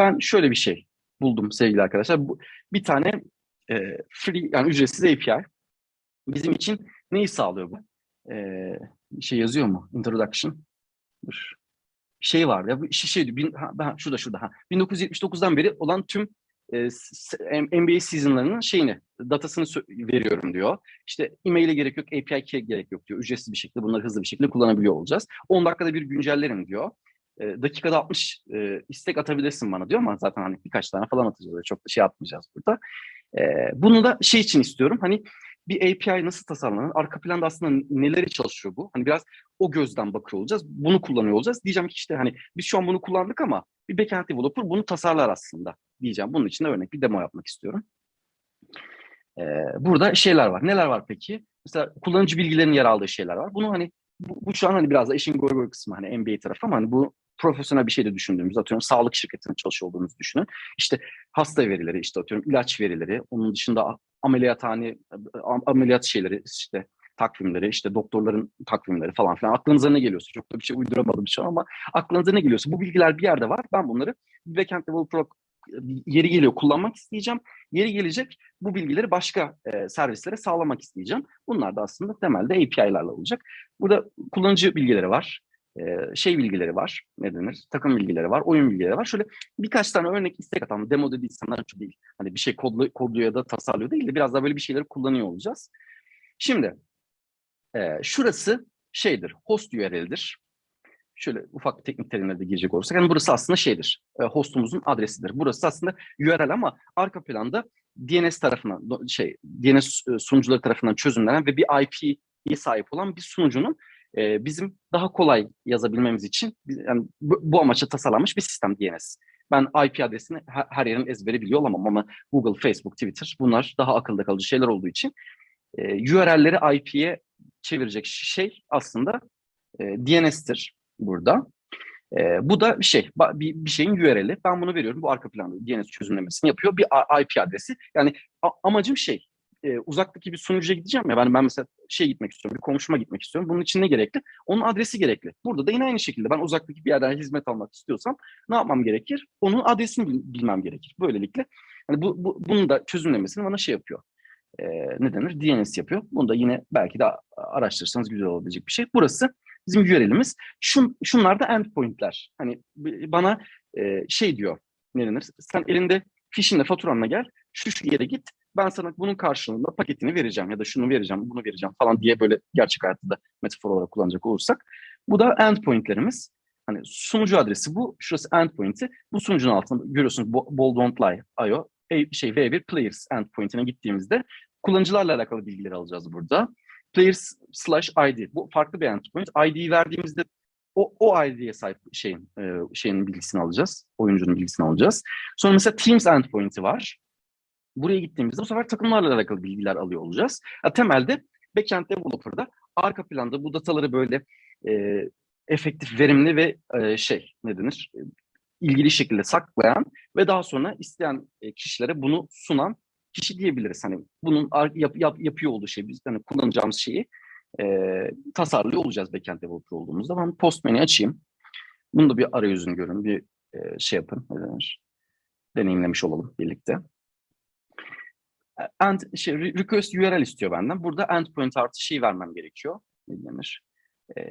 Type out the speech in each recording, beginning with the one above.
ben şöyle bir şey buldum sevgili arkadaşlar. Bu, bir tane e, free yani ücretsiz API bizim için neyi sağlıyor bu? E, şey yazıyor mu? Introduction. Dur. Şey var ya şey şeydi. Bin, ha, ha, şurada şurada. Ha. 1979'dan beri olan tüm e, s- NBA seasonlarının şeyini, datasını veriyorum diyor. İşte e-mail'e gerek yok, API gerek yok diyor. Ücretsiz bir şekilde bunları hızlı bir şekilde kullanabiliyor olacağız. 10 dakikada bir güncellerim diyor. E, dakikada 60 e, istek atabilirsin bana diyor ama zaten hani birkaç tane falan atacağız. Öyle Çok da şey atmayacağız burada. E, bunu da şey için istiyorum. Hani bir API nasıl tasarlanır? Arka planda aslında neleri çalışıyor bu? Hani biraz o gözden bakıyor olacağız. Bunu kullanıyor olacağız. Diyeceğim ki işte hani biz şu an bunu kullandık ama bir backend developer bunu tasarlar aslında diyeceğim. Bunun için de örnek bir demo yapmak istiyorum. Ee, burada şeyler var. Neler var peki? Mesela kullanıcı bilgilerinin yer aldığı şeyler var. Bunu hani bu, bu şu an hani biraz da işin goy kısmı hani MBA tarafı ama hani bu profesyonel bir şey de düşündüğümüzde atıyorum sağlık şirketinde çalışıyor olduğunuzu düşünün. İşte hasta verileri, işte atıyorum ilaç verileri, onun dışında ameliyathane, am- ameliyat şeyleri, işte takvimleri, işte doktorların takvimleri falan filan. Aklınıza ne geliyorsa, çok da bir şey uyduramadım şu an ama aklınıza ne geliyorsa bu bilgiler bir yerde var. Ben bunları backend developer yeri geliyor kullanmak isteyeceğim. Yeri gelecek bu bilgileri başka e, servislere sağlamak isteyeceğim. Bunlar da aslında temelde API'larla olacak. Burada kullanıcı bilgileri var. e, şey bilgileri var. Ne denir? Takım bilgileri var. Oyun bilgileri var. Şöyle birkaç tane örnek istek atan. Demo dediği insanlar çok değil. Hani bir şey kodlu, kodluyor ya da tasarlıyor değil de biraz daha böyle bir şeyleri kullanıyor olacağız. Şimdi e, şurası şeydir. Host URL'dir şöyle ufak teknik terimlere de girecek olursak, yani burası aslında şeydir, e, hostumuzun adresidir. Burası aslında URL ama arka planda DNS tarafından, şey, DNS sunucuları tarafından çözümlenen ve bir IP'ye sahip olan bir sunucunun e, bizim daha kolay yazabilmemiz için yani bu, bu amaçla tasarlanmış bir sistem DNS. Ben IP adresini her, her yerin ezberi biliyor olamam ama Google, Facebook, Twitter bunlar daha akılda kalıcı şeyler olduğu için e, URL'leri IP'ye çevirecek şey aslında e, DNS'tir burada. Ee, bu da bir şey, bir, bir şeyin URL'i. Ben bunu veriyorum. Bu arka planda DNS çözümlemesini yapıyor. Bir IP adresi. Yani a- amacım şey, e, uzaktaki bir sunucuya gideceğim ya. Ben, ben mesela şey gitmek istiyorum, bir komşuma gitmek istiyorum. Bunun için ne gerekli? Onun adresi gerekli. Burada da yine aynı şekilde ben uzaktaki bir yerden hizmet almak istiyorsam ne yapmam gerekir? Onun adresini bil- bilmem gerekir. Böylelikle hani bu, bu, bunun da çözümlemesini bana şey yapıyor. E, ne denir? DNS yapıyor. Bunu da yine belki de araştırırsanız güzel olabilecek bir şey. Burası bizim URL'imiz. Şun, şunlar da endpoint'ler. Hani bana e, şey diyor, ne? Sen elinde fişinle faturanla gel, şu şu yere git. Ben sana bunun karşılığında paketini vereceğim ya da şunu vereceğim, bunu vereceğim falan diye böyle gerçek hayatta da metafor olarak kullanacak olursak. Bu da endpoint'lerimiz. Hani sunucu adresi bu. Şurası endpoint'i. Bu sunucunun altında görüyorsunuz bo- bold don't lie IO şey V1 players endpoint'ine gittiğimizde kullanıcılarla alakalı bilgileri alacağız burada players slash ID. Bu farklı bir endpoint. ID'yi verdiğimizde o, o ID'ye sahip şeyin e, şeyin bilgisini alacağız. Oyuncunun bilgisini alacağız. Sonra mesela Teams endpoint'i var. Buraya gittiğimizde bu sefer takımlarla alakalı bilgiler alıyor olacağız. Ya, temelde backend developer'da arka planda bu dataları böyle e, efektif, verimli ve e, şey ne denir? E, ilgili şekilde saklayan ve daha sonra isteyen e, kişilere bunu sunan kişi diyebiliriz. Hani bunun yap, yap, yapıyor olduğu şey, biz hani kullanacağımız şeyi e, tasarlıyor olacağız backend developer olduğumuzda. Ben Postman'i açayım. Bunu da bir arayüzünü görün, bir e, şey yapın, ne denir? deneyimlemiş olalım birlikte. And, şey, re- request URL istiyor benden. Burada endpoint artı şey vermem gerekiyor. Ne denir? E,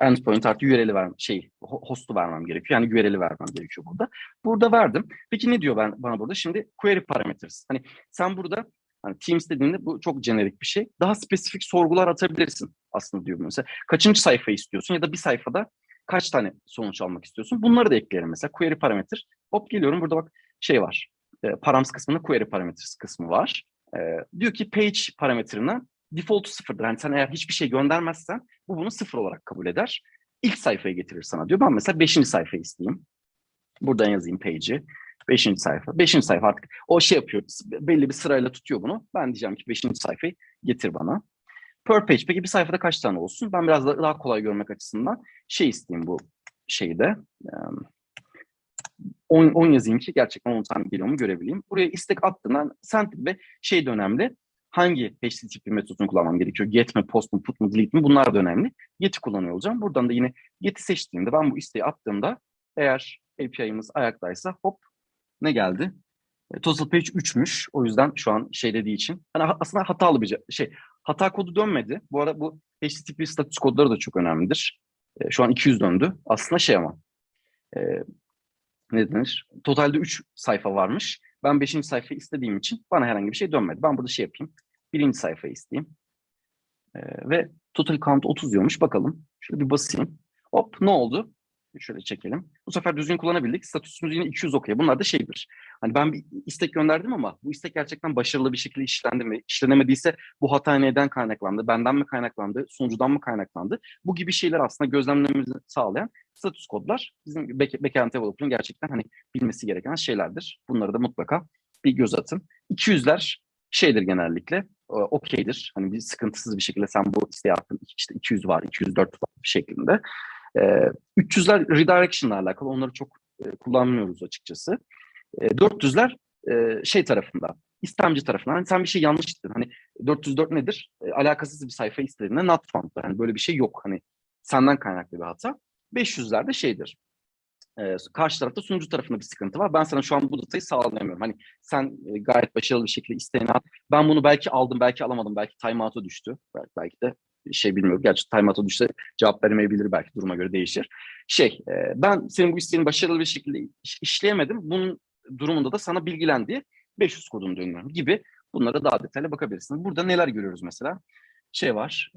endpoint artı URL'i ver, şey, ho- host'u vermem gerekiyor. Yani URL'i vermem gerekiyor burada. Burada verdim. Peki ne diyor ben bana burada? Şimdi query parameters. Hani sen burada hani Teams dediğinde bu çok jenerik bir şey. Daha spesifik sorgular atabilirsin aslında diyor mesela. Kaçıncı sayfa istiyorsun ya da bir sayfada kaç tane sonuç almak istiyorsun? Bunları da ekleyelim mesela. Query parameter. Hop geliyorum burada bak şey var. E, params kısmında query parameters kısmı var. E, diyor ki page parametrine default sıfırdır. Yani sen eğer hiçbir şey göndermezsen bu bunu sıfır olarak kabul eder. İlk sayfayı getirir sana diyor. Ben mesela beşinci sayfayı isteyeyim. Buradan yazayım page'i. Beşinci sayfa. Beşinci sayfa artık o şey yapıyor. Belli bir sırayla tutuyor bunu. Ben diyeceğim ki beşinci sayfayı getir bana. Per page. Peki bir sayfada kaç tane olsun? Ben biraz da- daha kolay görmek açısından şey isteyeyim bu şeyde. 10, 10 yazayım ki gerçekten 10 tane geliyor mu görebileyim. Buraya istek attığından sen ve şey de önemli. Hangi HTTP metodunu kullanmam gerekiyor? Get mi, post mu, put mu, delete mi? Bunlar da önemli. Get'i kullanıyor olacağım. Buradan da yine Get'i seçtiğimde ben bu isteği attığımda eğer API'miz ayaktaysa hop ne geldi? E, Total page 3'müş. O yüzden şu an şey dediği için. Ha- aslında hatalı bir şey. Hata kodu dönmedi. Bu arada bu HTTP status kodları da çok önemlidir. E, şu an 200 döndü. Aslında şey ama e, ne denir? Totalde 3 sayfa varmış. Ben 5. sayfayı istediğim için bana herhangi bir şey dönmedi. Ben burada şey yapayım. Birinci sayfayı isteyeyim. E, ve total count 30 diyormuş. Bakalım. Şöyle bir basayım. Hop ne oldu? Şöyle çekelim. Bu sefer düzgün kullanabildik. Statüsümüz yine 200 okey. Bunlar da şeydir. Hani ben bir istek gönderdim ama bu istek gerçekten başarılı bir şekilde işlendi mi? İşlenemediyse bu hata neden kaynaklandı? Benden mi kaynaklandı? Sunucudan mı kaynaklandı? Bu gibi şeyler aslında gözlemlememizi sağlayan status kodlar bizim back- backend developer'ın gerçekten hani bilmesi gereken şeylerdir. Bunları da mutlaka bir göz atın. 200'ler şeydir genellikle okeydir. Hani bir sıkıntısız bir şekilde sen bu isteği attın. işte 200 var, 204 var şeklinde. Ee, 300'ler redirection'la alakalı. Onları çok e, kullanmıyoruz açıkçası. E, 400'ler e, şey tarafında, istemci tarafından. Hani sen bir şey yanlış istedin. Hani 404 nedir? E, alakasız bir sayfa istediğinde not found'dır. Hani böyle bir şey yok. Hani senden kaynaklı bir hata. 500'ler de şeydir. E, karşı tarafta sunucu tarafında bir sıkıntı var. Ben sana şu an bu datayı sağlayamıyorum. Hani sen e, gayet başarılı bir şekilde isteğini al. Ben bunu belki aldım, belki alamadım. Belki timeout'a düştü. Belki, de şey bilmiyorum. Gerçi timeout'a düşse cevap veremeyebilir belki duruma göre değişir. Şey, ben senin bu isteğini başarılı bir şekilde iş- işleyemedim. Bunun durumunda da sana bilgilendiği 500 kodunu dönüyorum gibi bunlara daha detaylı bakabilirsiniz. Burada neler görüyoruz mesela? Şey var.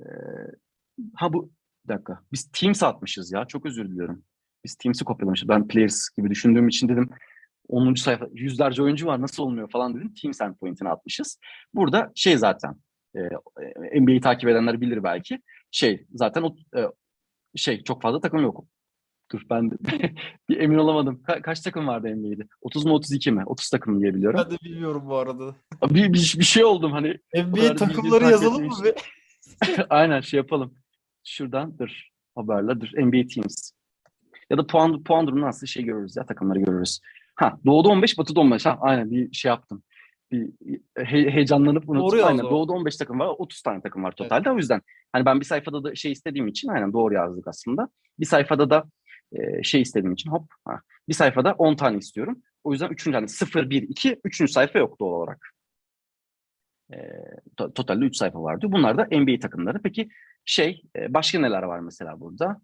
ha bu bir dakika. Biz Teams atmışız ya. Çok özür diliyorum. Biz Teams'i kopyalamışız. Ben Players gibi düşündüğüm için dedim 10. sayfa yüzlerce oyuncu var nasıl olmuyor falan dedim. Teams endpoint'ini atmışız. Burada şey zaten e, e, NBA'yi takip edenler bilir belki. Şey zaten o e, şey çok fazla takım yok. Dur ben de bir emin olamadım. Ka- kaç takım vardı NBA'de? 30 mu 32 mi? 30 takım diye biliyorum. Ben de bilmiyorum bu arada. Bir, bir, bir şey oldum hani. NBA takımları yazalım mı be? Aynen şey yapalım. Şuradan dur. Haberler dur. NBA Teams. Ya da puan, puan durumunu nasıl şey görürüz ya takımları görürüz. Ha Doğu'da 15, Batı'da 15. Ha aynen bir şey yaptım. Bir he- heyecanlanıp unuttum. Doğru Aynen o. Doğu'da 15 takım var. 30 tane takım var totalde. O yüzden hani ben bir sayfada da şey istediğim için aynen doğru yazdık aslında. Bir sayfada da e, şey istediğim için hop. Ha. Bir sayfada 10 tane istiyorum. O yüzden üçüncü hani 0, 1, 2, üçüncü sayfa yok doğal olarak. E, to- totalde 3 sayfa vardı. Bunlar da NBA takımları. Peki şey e, başka neler var mesela burada?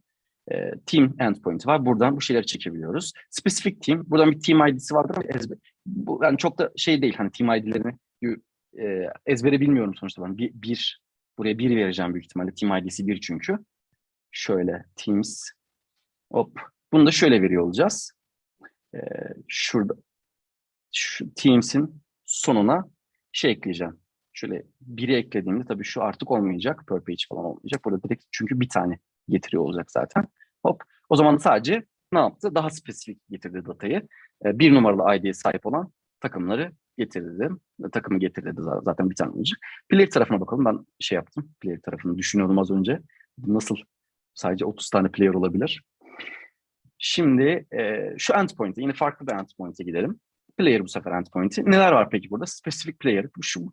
E, team endpoint var. Buradan bu şeyleri çekebiliyoruz. Specific team. Buradan bir team ID'si vardır ama ezber, bu yani çok da şey değil hani team ID'lerini e, ezbere bilmiyorum sonuçta ben. Bir, bir buraya bir vereceğim büyük ihtimalle. Team ID'si bir çünkü. Şöyle Teams. Hop. Bunu da şöyle veriyor olacağız. E, şurada şu Teams'in sonuna şey ekleyeceğim. Şöyle biri eklediğimde tabii şu artık olmayacak. Per page falan olmayacak. Burada direkt çünkü bir tane getiriyor olacak zaten. Hop. O zaman sadece ne yaptı? Daha spesifik getirdi datayı. Ee, bir numaralı ID'ye sahip olan takımları getirdi. Takımı getirdi za- zaten bir tane olacak. Player tarafına bakalım. Ben şey yaptım. Player tarafını düşünüyordum az önce. Nasıl sadece 30 tane player olabilir? Şimdi e, şu endpoint'e yine farklı bir endpoint'e gidelim. Player bu sefer endpoint'i. Neler var peki burada? Specific player. Şu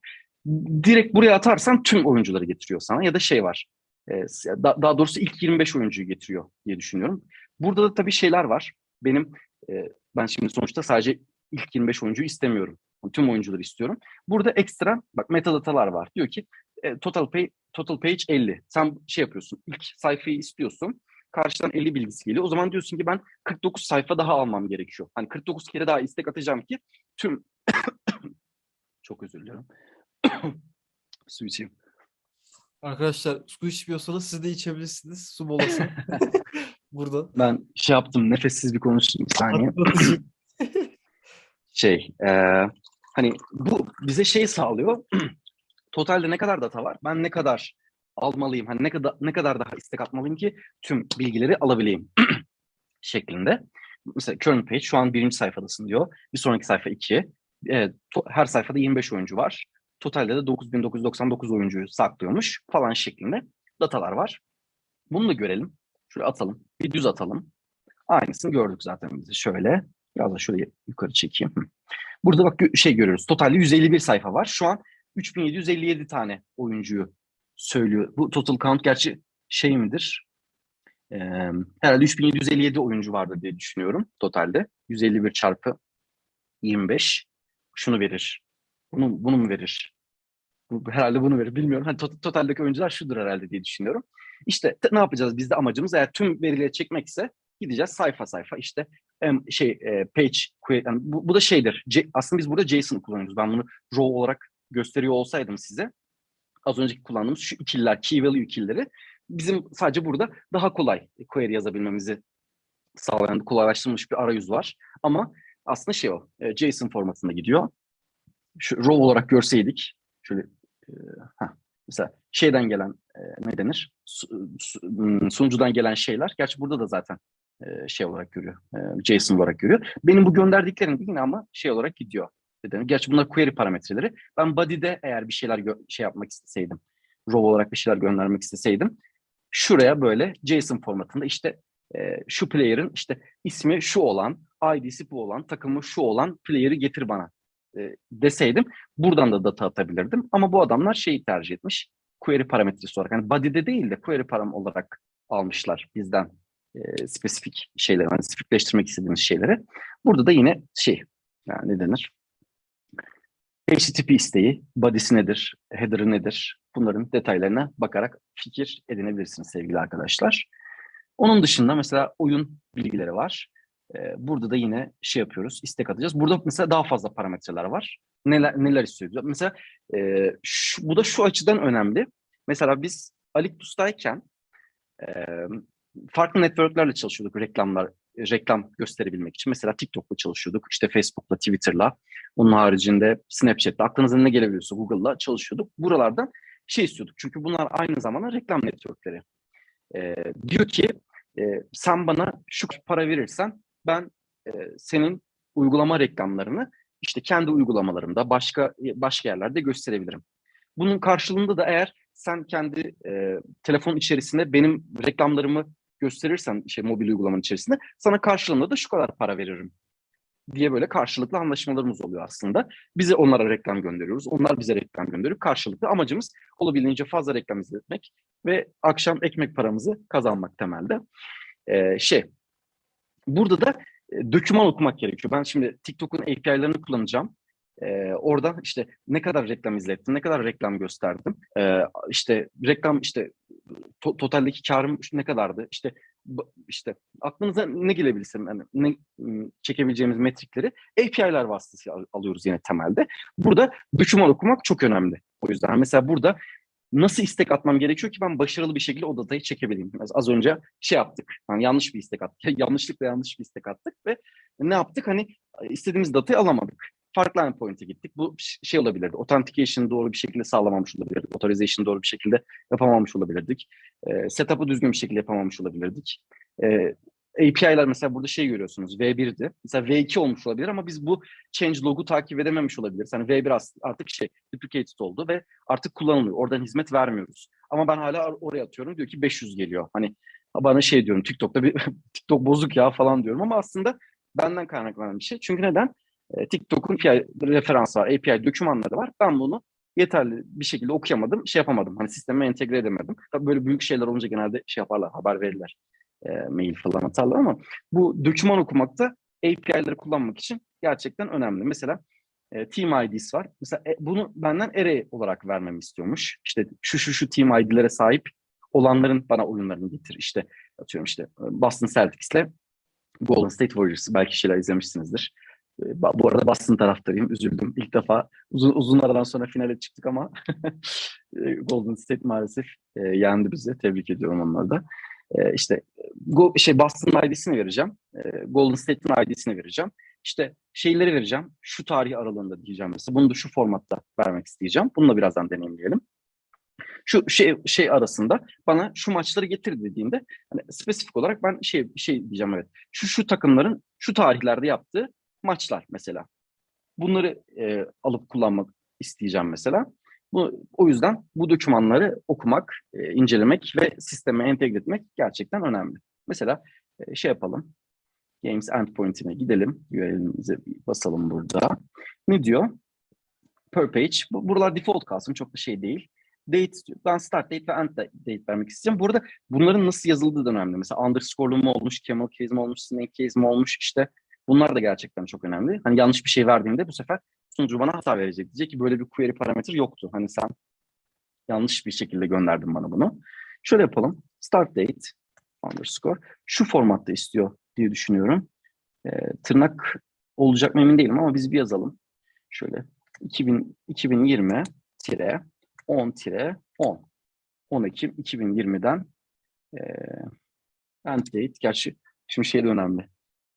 direkt buraya atarsan tüm oyuncuları getiriyor sana ya da şey var. E, da- daha doğrusu ilk 25 oyuncuyu getiriyor diye düşünüyorum. Burada da tabii şeyler var. Benim e, ben şimdi sonuçta sadece ilk 25 oyuncuyu istemiyorum. Tüm oyuncuları istiyorum. Burada ekstra bak metadatalar var. Diyor ki e, total pay total page 50. Sen şey yapıyorsun. ilk sayfayı istiyorsun. Karşıdan 50 bilgisi geliyor. O zaman diyorsun ki ben 49 sayfa daha almam gerekiyor. Hani 49 kere daha istek atacağım ki tüm çok özür diliyorum. Su. Arkadaşlar su içmiyorsanız siz de içebilirsiniz. Su molası. Buradan. Ben şey yaptım nefessiz bir konuştum bir saniye. Şey e, hani bu bize şey sağlıyor. Totalde ne kadar data var? Ben ne kadar almalıyım? Hani ne kadar ne kadar daha istek atmalıyım ki tüm bilgileri alabileyim şeklinde. Mesela current page şu an birinci sayfadasın diyor. Bir sonraki sayfa 2. Evet, to- her sayfada 25 oyuncu var. Totalde de 9999 oyuncuyu saklıyormuş falan şeklinde datalar var. Bunu da görelim. Şöyle atalım. Bir düz atalım. Aynısını gördük zaten biz. Şöyle. Biraz da şöyle yukarı çekeyim. Burada bak şey görüyoruz. Totalde 151 sayfa var. Şu an 3757 tane oyuncuyu söylüyor. Bu total count gerçi şey midir? Ee, herhalde 3757 oyuncu vardır diye düşünüyorum totalde. 151 çarpı 25 şunu verir. Bunu, bunu mu verir? Bu- Herhalde bunu verir. Bilmiyorum. Hani to- totaldeki oyuncular şudur herhalde diye düşünüyorum. İşte te- ne yapacağız? Biz de amacımız eğer tüm verileri çekmekse gideceğiz sayfa sayfa işte şey e, page yani bu, bu da şeydir. C- aslında biz burada JSON kullanıyoruz. Ben bunu raw olarak gösteriyor olsaydım size az önceki kullandığımız şu ikililer, key value ikilileri bizim sadece burada daha kolay query yazabilmemizi sağlayan, kolaylaştırılmış bir arayüz var. Ama aslında şey o, e, JSON formatında gidiyor. Şu raw olarak görseydik, şöyle e, heh, mesela şeyden gelen e, ne denir? Su- su- hmm, sunucudan gelen şeyler, gerçi burada da zaten e, şey olarak görüyor, e, JSON olarak görüyor. Benim bu gönderdiklerim yine ama şey olarak gidiyor. Denir? Gerçi bunlar query parametreleri. Ben body'de eğer bir şeyler şey yapmak isteseydim, raw olarak bir şeyler göndermek isteseydim, şuraya böyle JSON formatında işte e, şu player'ın işte ismi şu olan, ID'si bu olan, takımı şu olan player'ı getir bana e, deseydim buradan da data atabilirdim. Ama bu adamlar şeyi tercih etmiş. Query parametresi olarak. Yani body'de değil de query param olarak almışlar bizden e, spesifik şeyleri, hani spesifikleştirmek istediğimiz şeyleri. Burada da yine şey, yani ne denir? HTTP isteği, body'si nedir, header'ı nedir? Bunların detaylarına bakarak fikir edinebilirsiniz sevgili arkadaşlar. Onun dışında mesela oyun bilgileri var. Burada da yine şey yapıyoruz, istek atacağız. Burada mesela daha fazla parametreler var. Neler neler istiyoruz? Mesela e, şu, bu da şu açıdan önemli. Mesela biz Aliktus'tayken e, farklı networklerle çalışıyorduk reklamlar, reklam gösterebilmek için. Mesela TikTok'la çalışıyorduk, işte Facebook'la, Twitter'la. Onun haricinde Snapchat'la, aklınıza ne gelebiliyorsa Google'la çalışıyorduk. Buralardan şey istiyorduk. Çünkü bunlar aynı zamanda reklam networkleri. Ee, diyor ki e, sen bana şu para verirsen ben e, senin uygulama reklamlarını işte kendi uygulamalarımda başka başka yerlerde gösterebilirim. Bunun karşılığında da eğer sen kendi e, telefon içerisinde benim reklamlarımı gösterirsen şey mobil uygulamanın içerisinde sana karşılığında da şu kadar para veririm diye böyle karşılıklı anlaşmalarımız oluyor aslında. Bize onlara reklam gönderiyoruz. Onlar bize reklam gönderiyor. Karşılıklı amacımız olabildiğince fazla reklam izletmek ve akşam ekmek paramızı kazanmak temelde. Ee, şey, burada da e, doküman okumak gerekiyor. Ben şimdi TikTok'un API'larını kullanacağım. Ee, oradan işte ne kadar reklam izlettim, ne kadar reklam gösterdim. Ee, işte reklam işte to- totaldeki karım ne kadardı? İşte işte aklınıza ne gelebilirse yani ne çekebileceğimiz metrikleri API'ler vasıtasıyla al- alıyoruz yine temelde. Burada doküman okumak çok önemli. O yüzden mesela burada nasıl istek atmam gerekiyor ki ben başarılı bir şekilde o datayı çekebileyim. Mesela az önce şey yaptık. Yani yanlış bir istek attık. Yanlışlıkla yanlış bir istek attık ve ne yaptık? Hani istediğimiz datayı alamadık. Farklı endpoint'e gittik. Bu şey olabilirdi. Authentication doğru bir şekilde sağlamamış olabilirdik. Authorization doğru bir şekilde yapamamış olabilirdik. E, setup'ı düzgün bir şekilde yapamamış olabilirdik. E, API'ler mesela burada şey görüyorsunuz V1'di. Mesela V2 olmuş olabilir ama biz bu change log'u takip edememiş olabiliriz. Hani V1 as- artık şey duplicated oldu ve artık kullanılıyor. Oradan hizmet vermiyoruz. Ama ben hala or- oraya atıyorum. Diyor ki 500 geliyor. Hani bana şey diyorum TikTok'ta bir TikTok bozuk ya falan diyorum ama aslında benden kaynaklanan bir şey. Çünkü neden? E, TikTok'un API referans var, API dokümanları var. Ben bunu yeterli bir şekilde okuyamadım, şey yapamadım. Hani sisteme entegre edemedim. Tabii böyle büyük şeyler olunca genelde şey yaparlar, haber verirler. E, mail falan atarlar ama bu doküman okumakta API'leri kullanmak için gerçekten önemli. Mesela e, team ID'si var. Mesela e, bunu benden array olarak vermemi istiyormuş. İşte şu şu şu team ID'lere sahip olanların bana oyunlarını getir. İşte atıyorum işte e, Boston Celtics'le Golden State Warriors. Belki şeyler izlemişsinizdir. E, Bu arada Boston taraftarıyım. Üzüldüm. İlk defa uzun, uzun aradan sonra finale çıktık ama e, Golden State maalesef yendi bizi. Tebrik ediyorum onları da. E, işte go, şey Boston'ın ID'sini vereceğim. E, Golden State'in ID'sini vereceğim. İşte şeyleri vereceğim. Şu tarih aralığında diyeceğim mesela. Bunu da şu formatta vermek isteyeceğim. Bununla birazdan deneyimleyelim. Şu şey şey arasında bana şu maçları getir dediğinde hani spesifik olarak ben şey şey diyeceğim evet. Şu şu takımların şu tarihlerde yaptığı maçlar mesela. Bunları e, alıp kullanmak isteyeceğim mesela. Bu, o yüzden bu dokümanları okumak, e, incelemek ve sisteme entegre etmek gerçekten önemli. Mesela e, şey yapalım. Games endpoint'ine gidelim. URL'imize basalım burada. Ne diyor? Per page. Bu, buralar default kalsın. Çok da şey değil. date. Ben start date ve end date vermek isteyeceğim. Bu arada bunların nasıl yazıldığı da önemli. Mesela underscore'lu mu olmuş, camel case mi olmuş, snake case mi olmuş işte bunlar da gerçekten çok önemli. Hani yanlış bir şey verdiğimde bu sefer sunucu bana hata verecek. Diyecek ki böyle bir query parametre yoktu. Hani sen yanlış bir şekilde gönderdin bana bunu. Şöyle yapalım. Start date underscore şu formatta istiyor diye düşünüyorum. Ee, tırnak olacak mı emin değilim ama biz bir yazalım. Şöyle 2000, 2020 tire 10 tire 10. 10 Ekim 2020'den e, end date. Gerçi şimdi şey de önemli.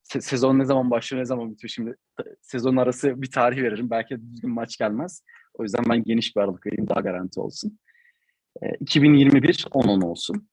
Se- sezon ne zaman başlıyor ne zaman bitiyor şimdi sezon arası bir tarih veririm. Belki düzgün maç gelmez. O yüzden ben geniş bir aralık vereyim daha garanti olsun. E, 2021 10-10 olsun.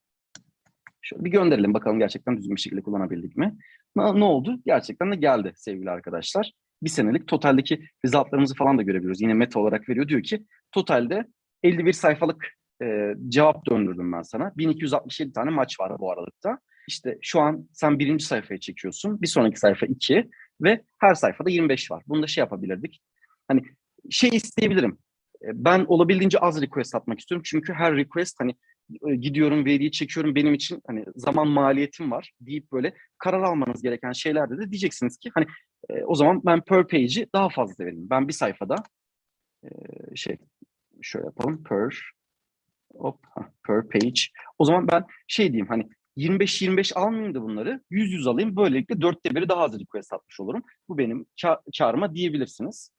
Şöyle bir gönderelim bakalım gerçekten düzgün bir şekilde kullanabildik mi? Ne, ne oldu? Gerçekten de geldi sevgili arkadaşlar. Bir senelik totaldeki resultlarımızı falan da görebiliyoruz. Yine meta olarak veriyor. Diyor ki totalde 51 sayfalık e, cevap döndürdüm ben sana. 1267 tane maç var bu aralıkta. İşte şu an sen birinci sayfaya çekiyorsun. Bir sonraki sayfa 2 ve her sayfada 25 var. Bunu da şey yapabilirdik. Hani şey isteyebilirim. E, Ben olabildiğince az request atmak istiyorum. Çünkü her request hani e, gidiyorum veriyi çekiyorum benim için hani zaman maliyetim var deyip böyle karar almanız gereken şeylerde de diyeceksiniz ki hani e, o zaman ben per page'i daha fazla vereyim. Ben bir sayfada şey şöyle yapalım per hop, per page. O zaman ben şey diyeyim hani 25-25 almayayım da bunları 100-100 alayım. Böylelikle dörtte biri daha az request atmış olurum. Bu benim ka- karıma diyebilirsiniz.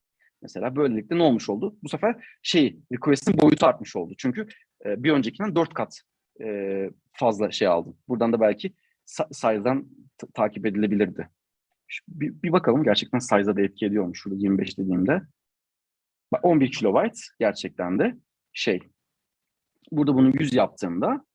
Mesela böylelikle ne olmuş oldu? Bu sefer şey request'in boyutu artmış oldu. Çünkü e, bir öncekinden dört kat e, fazla şey aldım. Buradan da belki size'dan takip edilebilirdi. Bir, bir bakalım gerçekten size'a da etki ediyormuş şurada 25 dediğimde. Bak 11 kilobayt gerçekten de şey. Burada bunu 100 yaptığımda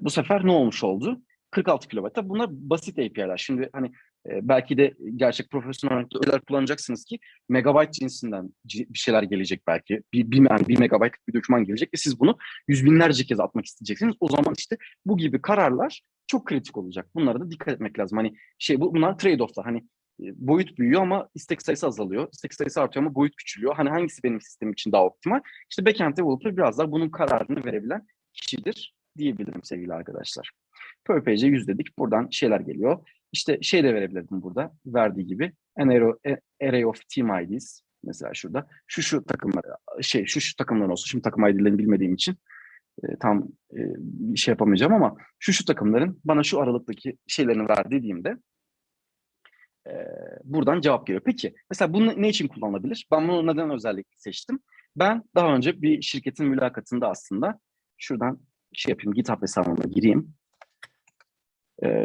bu sefer ne olmuş oldu? 46 kilobayt. Tabii bunlar basit API'ler. Şimdi hani e, belki de gerçek profesyonel öyle kullanacaksınız ki megabayt cinsinden ci- bir şeyler gelecek belki. Bir, bir, yani bir megabaytlık bir doküman gelecek ve siz bunu yüz binlerce kez atmak isteyeceksiniz. O zaman işte bu gibi kararlar çok kritik olacak. Bunlara da dikkat etmek lazım. Hani şey bu bunlar trade-off'lar. Hani boyut büyüyor ama istek sayısı azalıyor. İstek sayısı artıyor ama boyut küçülüyor. Hani hangisi benim sistemim için daha optimal? İşte backend developer biraz daha bunun kararını verebilen kişidir diyebilirim sevgili arkadaşlar. Per page'e 100 dedik. Buradan şeyler geliyor. İşte şey de verebilirdim burada. Verdiği gibi. An array, array of team IDs. Mesela şurada. Şu şu takımlar, şey şu şu takımlar olsun. Şimdi takım ID'lerini bilmediğim için e, tam e, bir şey yapamayacağım ama şu şu takımların bana şu aralıktaki şeylerini ver dediğimde e, buradan cevap geliyor. Peki mesela bunu ne için kullanılabilir? Ben bunu neden özellikle seçtim? Ben daha önce bir şirketin mülakatında aslında şuradan şey yapayım GitHub hesabıma gireyim. Ee,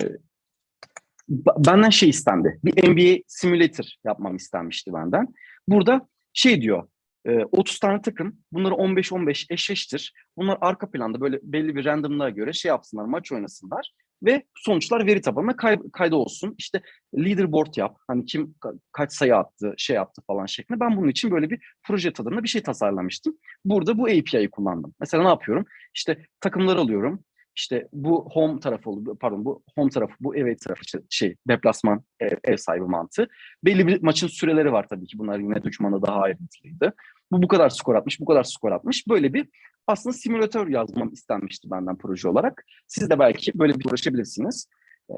benden şey istendi. Bir NBA simulator yapmam istenmişti benden. Burada şey diyor. e, 30 tane takım. Bunları 15-15 eşleştir. Bunlar arka planda böyle belli bir randomlığa göre şey yapsınlar, maç oynasınlar. Ve sonuçlar veri tabanına kay, kayda olsun. İşte leaderboard yap. Hani kim ka- kaç sayı attı, şey yaptı falan şeklinde. Ben bunun için böyle bir proje tadında bir şey tasarlamıştım. Burada bu API'yi kullandım. Mesela ne yapıyorum? İşte takımları alıyorum. İşte bu home tarafı oldu, pardon bu home tarafı, bu away tarafı şey deplasman ev, ev sahibi mantığı. Belli bir maçın süreleri var tabii ki. Bunlar yine dokümanda daha ayrıntılıydı. Bu bu kadar skor atmış, bu kadar skor atmış. Böyle bir aslında simülatör yazmam istenmişti benden proje olarak. Siz de belki böyle bir uğraşabilirsiniz. Ee,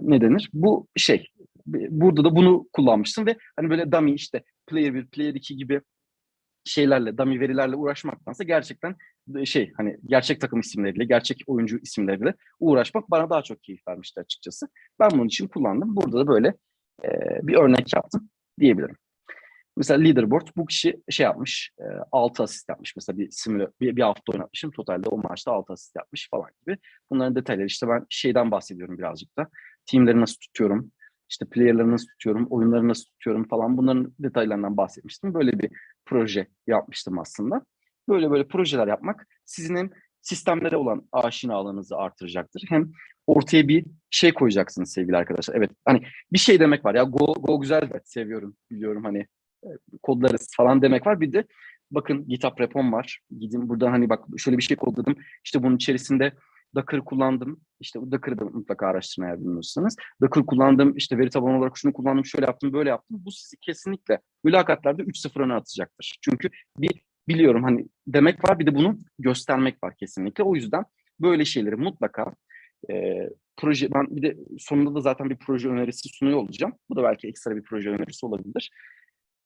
ne denir? Bu şey, burada da bunu kullanmıştım ve hani böyle dummy işte player 1, player 2 gibi şeylerle, dummy verilerle uğraşmaktansa gerçekten şey hani gerçek takım isimleriyle, gerçek oyuncu isimleriyle uğraşmak bana daha çok keyif vermişti açıkçası. Ben bunun için kullandım. Burada da böyle e, bir örnek yaptım diyebilirim. Mesela leaderboard bu kişi şey yapmış, e, 6 asist yapmış. Mesela bir simüle bir, bir hafta oynatmışım. Totalde o maçta 6 asist yapmış falan gibi. Bunların detayları işte ben şeyden bahsediyorum birazcık da. Teamleri nasıl tutuyorum, işte player'ları nasıl tutuyorum, oyunları nasıl tutuyorum falan bunların detaylarından bahsetmiştim. Böyle bir proje yapmıştım aslında. Böyle böyle projeler yapmak sizin sistemlere olan aşinalığınızı artıracaktır. Hem ortaya bir şey koyacaksınız sevgili arkadaşlar. Evet hani bir şey demek var ya Go, Go güzel evet seviyorum biliyorum hani e, kodlarız falan demek var. Bir de bakın GitHub repom var. Gidin buradan hani bak şöyle bir şey kodladım. İşte bunun içerisinde Docker kullandım. İşte Docker'ı da mutlaka araştırmaya bilmiyorsanız. Docker kullandım. işte veri tabanı olarak şunu kullandım. Şöyle yaptım, böyle yaptım. Bu sizi kesinlikle mülakatlarda 3-0 öne atacaktır. Çünkü bir biliyorum hani demek var bir de bunu göstermek var kesinlikle. O yüzden böyle şeyleri mutlaka e, proje ben bir de sonunda da zaten bir proje önerisi sunuyor olacağım. Bu da belki ekstra bir proje önerisi olabilir.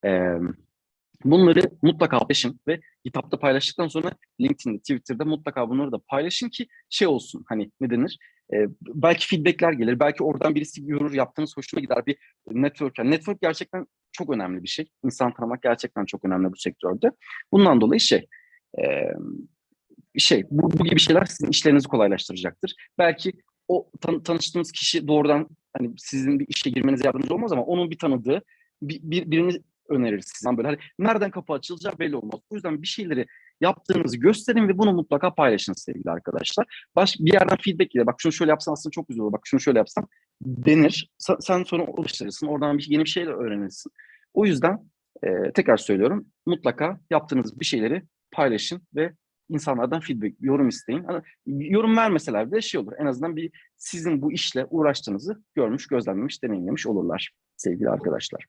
E, bunları mutlaka paylaşın ve GitHub'da paylaştıktan sonra LinkedIn'de, Twitter'da mutlaka bunları da paylaşın ki şey olsun hani ne denir? E, belki feedbackler gelir. Belki oradan birisi görür yaptığınız hoşuna gider bir network. Yani network gerçekten çok önemli bir şey. İnsan tanımak gerçekten çok önemli bu sektörde. Bundan dolayı şey e, şey bu, bu gibi şeyler sizin işlerinizi kolaylaştıracaktır. Belki o tan- tanıştığınız kişi doğrudan hani sizin bir işe girmenize yardımcı olmaz ama onun bir tanıdığı bir, bir birini önerir sizden böyle hani nereden kapı açılacağı belli olmaz. O yüzden bir şeyleri yaptığınızı gösterin ve bunu mutlaka paylaşın sevgili arkadaşlar. Baş, bir yerden feedback ile bak şunu şöyle yapsan aslında çok güzel olur. Bak şunu şöyle yapsan denir. Sen, sen sonra alıştırırsın. Oradan bir yeni bir şeyler öğrenirsin. O yüzden e, tekrar söylüyorum. Mutlaka yaptığınız bir şeyleri paylaşın ve insanlardan feedback, yorum isteyin. Hani yorum vermeseler de şey olur. En azından bir sizin bu işle uğraştığınızı görmüş, gözlemlemiş, deneyimlemiş olurlar sevgili arkadaşlar.